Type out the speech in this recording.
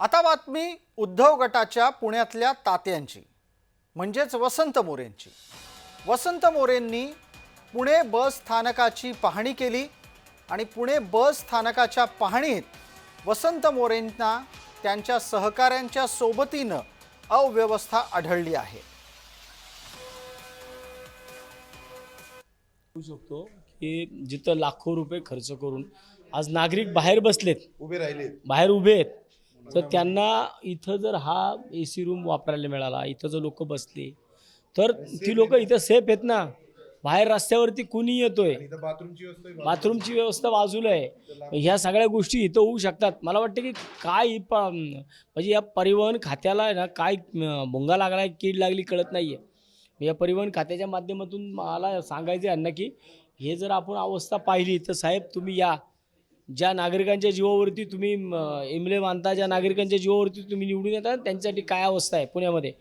आता बातमी उद्धव गटाच्या पुण्यातल्या तात्यांची म्हणजेच वसंत मोरेंची. वसंत मोरेंनी पुणे बस स्थानकाची पाहणी केली आणि पुणे बस स्थानकाच्या पाहणीत वसंत मोरेंना त्यांच्या सहकाऱ्यांच्या सोबतीनं अव्यवस्था आढळली आहे. शकतो की जिथं लाखो रुपये खर्च करून आज नागरिक बाहेर बसलेत उभे राहिले बाहेर उभे आहेत. तर त्यांना इथं जर हा ए सी रूम वापरायला मिळाला इथं जर लोक बसले तर ती लोक इथं सेफ आहेत ना. बाहेर रस्त्यावरती कुणी येतोय. बाथरूमची व्यवस्था आहे. बाथरूमची व्यवस्था बाजूला आहे. ह्या सगळ्या गोष्टी इथं होऊ शकतात. मला वाटतं की काय म्हणजे या परिवहन खात्याला आहे ना काय भुंगा लागला कीड लागली कळत नाही आहे या परिवहन खात्याच्या माध्यमातून मला सांगायचं आहे ना की हे जर आपण अवस्था पाहिली तर साहेब तुम्ही या. ज्या नागरिकांच्या जीवावरती तुम्ही इमले मानता ज्या नागरिकांच्या जीवावरती तुम्ही निवडून येता त्यांच्यासाठी काय अवस्था आहे पुण्यामध्ये?